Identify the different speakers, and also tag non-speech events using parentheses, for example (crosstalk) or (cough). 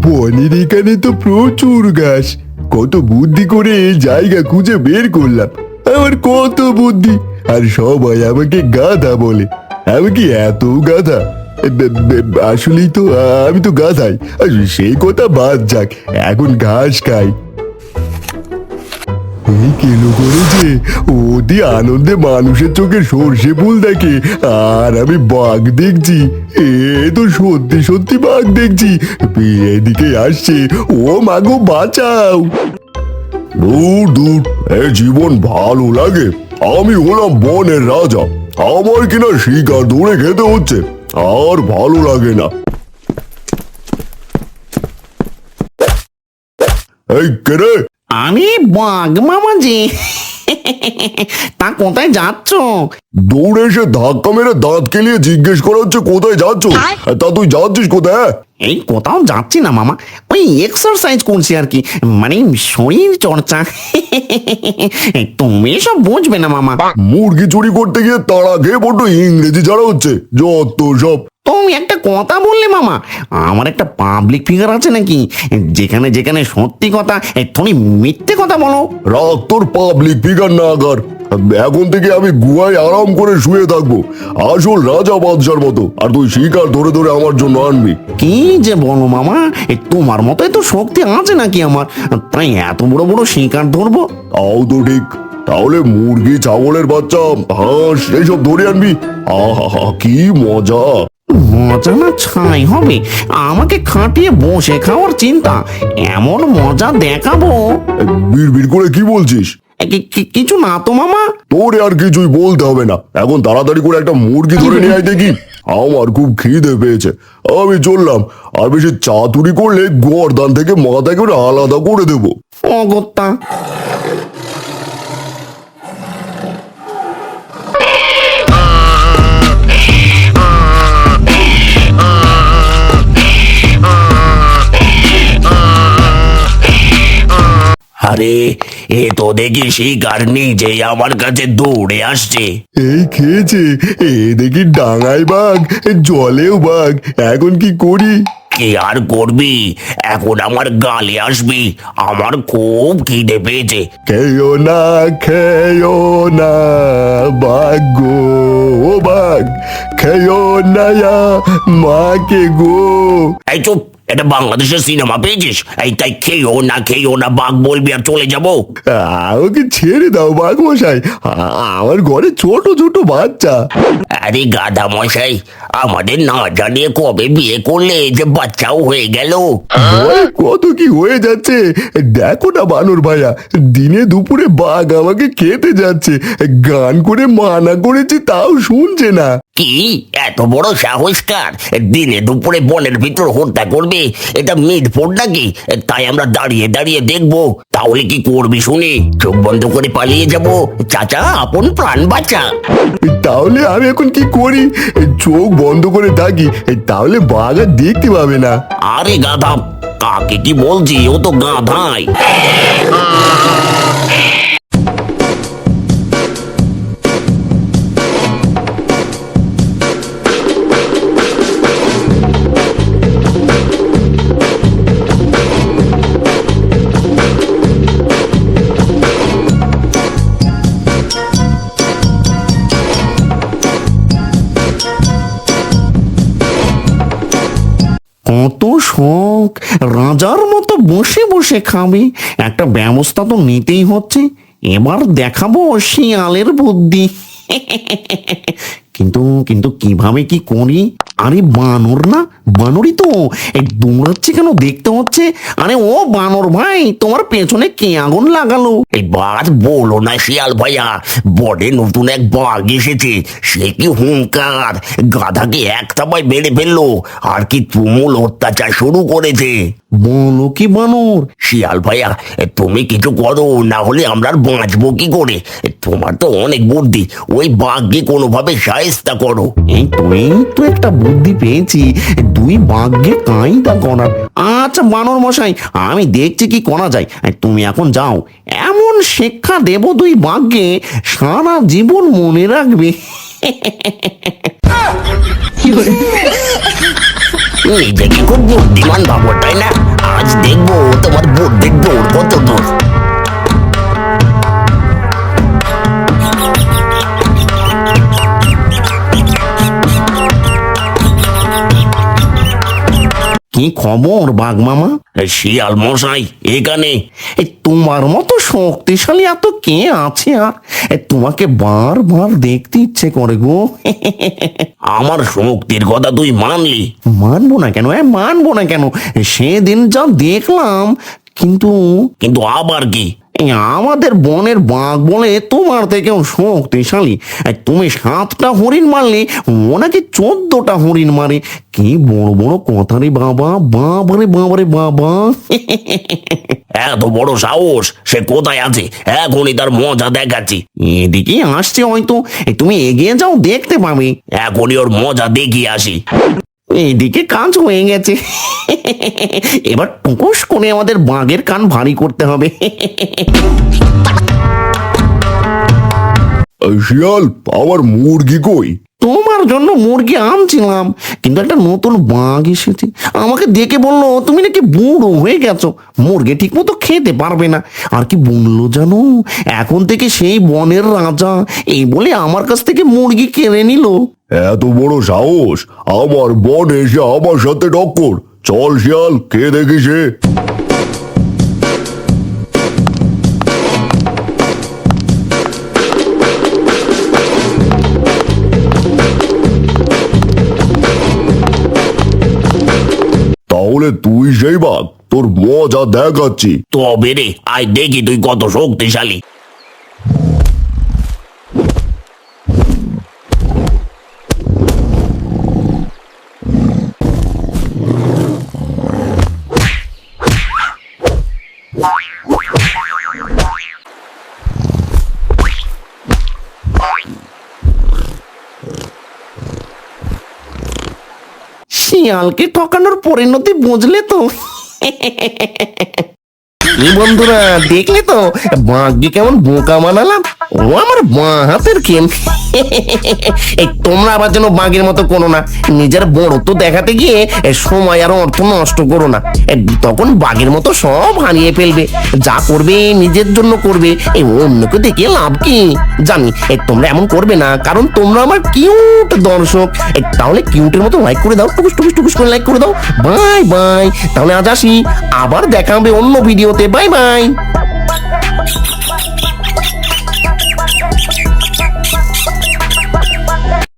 Speaker 1: বনের এখানে তো প্রচুর গাছ কত বুদ্ধি করে এই জায়গা খুঁজে বের করলাম। আমার কত বুদ্ধি। আর সবাই আমাকে গাধা বলে। আমি কি এত গাধা? আসলেই তো আমি তো গাধাই। সেই কথা বাদ যাক, এখন ঘাস খাই। এই কেন করেছে অতি আনন্দে মানুষের চোখে সর্ষে ফুল দেখে, আর আমি বাঘ দেখছি। এ তো সত্যি সত্যি বাঘ দেখছি। এদিকে আসছে। ও মাগো বাঁচাও! দূর দূর, এ জীবন ভালো লাগে। আমি হলাম বনের রাজা। আমার কিনা শিকার ধরে খেতে হচ্ছে। আর ভালো লাগে না। এই কেরে
Speaker 2: আমি বাঘ মামা যে তা কোথায় যাচ্ছ?
Speaker 1: দৌড়ে এসে ধাক্কা মেরে দাঁত কেলিয়ে জিজ্ঞেস করা হচ্ছে কোথায় যাচ্ছ? তা তুই যাচ্ছিস কোথায়? হ্যাঁ?
Speaker 2: এই কোথাও যাচ্ছি না মামা। ওই এক্সারসাইজ করছি আর কি। মানে শরীর চর্চা। তুমি সব বুঝবে না মামা।
Speaker 1: মুরগি চুরি করতে গিয়ে তাড়া খেয়ে বড্ড ইংরেজি ছাড়া হচ্ছে। যত সব
Speaker 2: তুমি একটা কথা বললে মামা আমার একটা পাবলিক ফিগার আছে নাকি? যেখানে যেখানে সত্যি কথা তুমি মিথ্যে কথা বলো।
Speaker 1: রাগ তোর পাবলিক ফিগার না আগার। এখন থেকে আমি গুহায় আরাম করে শুয়ে থাকব। আসল রাজা বাদশার মতো। আর তুই শিকার ধরে ধরে আমার জন্য আনবি।
Speaker 2: কি যে বলো মামা এ তোমার মতোই তো শক্তি আছে নাকি আমার? তাই এত বড় বড় শিকার ধরবো?
Speaker 1: তাও তো ঠিক। তাহলে মুরগি ছাগলের বাচ্চা হাঁস এইসব ধরে আনবি। আহা কি মজা।
Speaker 2: মজা না ছাই হবে? আমাকে খাটিয়ে বসে খাওয়ার চিন্তা। এমন মজা দেখাবো।
Speaker 1: বীর করে কি বলছিস?
Speaker 2: কি- কি- কিছু না তো মামা।
Speaker 1: তোরে আর কিছুই বলতে হবে না। এখন তাড়াতাড়ি করে একটা মুরগি ধরে নিয়ে আয় দেখি। আমার খুব খিদে পেয়েছে। আমি চললাম। আর বেশি চাতুরি করলে গরদান থেকে মাথা করে আলাদা করে দেবো।
Speaker 2: অগত্যা।
Speaker 3: আরে এ তো দেখি শিকার নিজেই আমার কাছে দৌড়ে আসছে।
Speaker 1: এই খেয়েছে এ দেখি ডাঙায় বাঘ জলেও বাঘ এখন কি করি?
Speaker 3: কি আর করবি? এখন আমার গালে আসবি আমার খুব খিদে পেয়েছে।
Speaker 1: খেয়েও না খেয়েও না বাঘ গো ও বাঘ খেয়েও না মাকে গো।
Speaker 3: এই চুপ এটা বাংলাদেশের সিনেমা পেয়েছিস? এই তাই খেয়েও না খেয়েও না বাঘ বলবি আর চলে যাব?
Speaker 1: আমাকে ছেড়ে দাও বাঘ মশাই। আ- আমার ঘরে ছোট ছোট বাচ্চা।
Speaker 3: আরে গাধা মশাই আমাদের না জানিয়ে কবে বিয়ে করলে যে বাচ্চাও হয়ে গেল?
Speaker 1: কত কি হয়ে যাচ্ছে? দেখো না বানর ভাইয়া দিনে দুপুরে বাঘ আমাকে খেতে যাচ্ছে। গান করে মানা করেছি তাও শুনছে না।
Speaker 3: কি? এত বড় সাহসকার? দিনে দুপুরে বনের ভিতর হত্যা করবে? এটা মিটফোর্ড নাকি? তাই আমরা দাঁড়িয়ে দাঁড়িয়ে দেখব। তাহলে কি করবি শুনি? চোখ বন্ধ করে পালিয়ে যাব। চাচা আপন প্রাণ বাঁচা।
Speaker 1: তাহলে আমি এখন কি করি? চোখ বন্ধ করে থাকি তাহলে বাঘ দেখতে পাবে না।
Speaker 3: আরে গাধা কাকে কি বলছি? ও তো গাধাই।
Speaker 2: কত শখ। রাজার মতো বসে বসে খাবে। একটা ব্যবস্থা তো নিতেই হচ্ছে। এবার দেখাবো শিয়ালের বুদ্ধি। (laughs) কিন্তু কিন্তু কীভাবে কি করি? আরে বানর না, বানরই তো। এই দৌড়াচ্ছে কেন? দেখতে হচ্ছে। আরে ও বানর ভাই, তোমার পেছনে কে আগুন লাগালো?
Speaker 3: এবার বলো না শিয়াল ভাইয়া বডে নতুন এক বাঘ এসেছে। সে কি হুঙ্কার? গাধাকে এক থাবায় মেরে ফেলল। আর কি তুমুল অত্যাচার শুরু করেছে।
Speaker 2: বলো কি বানর?
Speaker 3: শিয়াল ভাইয়া তুমি কিছু করো, না হলে আমরা বাঁচবো কি করে? তোমার তো অনেক বুদ্ধি। ওই বাঘকে কোনোভাবে সাহেস্তা করো।
Speaker 2: এই তুই তো একটা বুদ্ধি পেয়েছি। দুই বাঘকে কাঁইদা করার আচ্ছা বানর মশাই, আমি দেখছি কি করা যায়। তুমি এখন যাও। এমন শিক্ষা দেব দুই বাঘকে সারা জীবন মনে রাখবে।
Speaker 3: নিজেকে খুব বুদ্ধিমান ভাবো তাই না? আজ দেখব, তোমার বুদ্ধির দৌড় কত দূর।
Speaker 2: কি খবর বাঘ মামা?
Speaker 3: শিয়াল মশাই এখানে।
Speaker 2: এ, তোমার মতো শক্তিশালী এত কে আছে আর? এ, তোমাকে বারবার দেখতে ইচ্ছে করে গো।
Speaker 3: আমার শক্তির কথা তুই মানলি।
Speaker 2: মানবো না কেন? হ্যাঁ মানবো না কেন? সেদিন যা দেখলাম কিন্তু
Speaker 3: কিন্তু আবার কি?
Speaker 2: আমাদের বনের বাঘ বলে তোমার থেকেও শক্তিশালী। আর তুমি সাতটা হরিণ মারলে ও নাকি চোদ্দটা হরিণ মারে। কি বড় বড় কথা রে বাবা বাবারে বাবারে বাবা
Speaker 3: এত বড় সাহস সে কোথায় আছে? এখনই তার মজা দেখাচ্ছি।
Speaker 2: এদিকে আসছে হয়তো। তুমি এগিয়ে যাও দেখতে পাবে।
Speaker 3: এখনই ওর মজা দেখিয়ে আসি।
Speaker 2: এইদিকে কাজ হয়ে গেছে। এবার টুকুস করে আমাদের বাঘের কান ভারী করতে হবে।
Speaker 1: শিয়াল আমার মুরগি কই?
Speaker 2: তোমার জন্য মুরগি আনছিলাম কিন্তু একটা নতুন বাঘ এসেছে। আমাকে দেখে বলল তুমি নাকি বুড়ো হয়ে গেছো। মুরগি ঠিক মতো খেতে পারবে না। আর কি বলল জানো? এখন থেকে সেই বনের রাজা এই বলে আমার কাছ থেকে মুরগি কেড়ে নিল।
Speaker 1: এত বড় সাহস? আমার বন এসে আমার সাথে টক্কর। চল শিয়াল কে দেখিস এ? তাহলে তুই সেই বাঘ, তোর মজা দেখাচ্ছি।
Speaker 3: তবে রে, আয় দেখি তুই কত শক্তিশালী।
Speaker 2: শিয়ালকে ঠকানোর পরিণতি বুঝলে তো? বন্ধুরা দেখলে তো? বাঘকে কেমন বোকা বানালাম? ও আমার হাতের এই তোমরা আবার যেন বাঘের মতো করো না। নিজের বড় তো দেখাতে গিয়ে সময় আর অর্থ নষ্ট করো না। তখন বাঘের মতো সব হারিয়ে ফেলবে। যা করবে নিজের জন্য করবে এই অন্যকে দেখে লাভ কি? জানি তোমরা এমন করবে না, কারণ তোমরা আমার কিউট দর্শক। তাহলে কিউটের মতো লাইক করে দাও, টুকুস টুকুস টুকুস করে লাইক করে দাও। Bye bye. তাহলে আজ আসি। আবার দেখা হবে অন্য ভিডিওতে বাই বাই।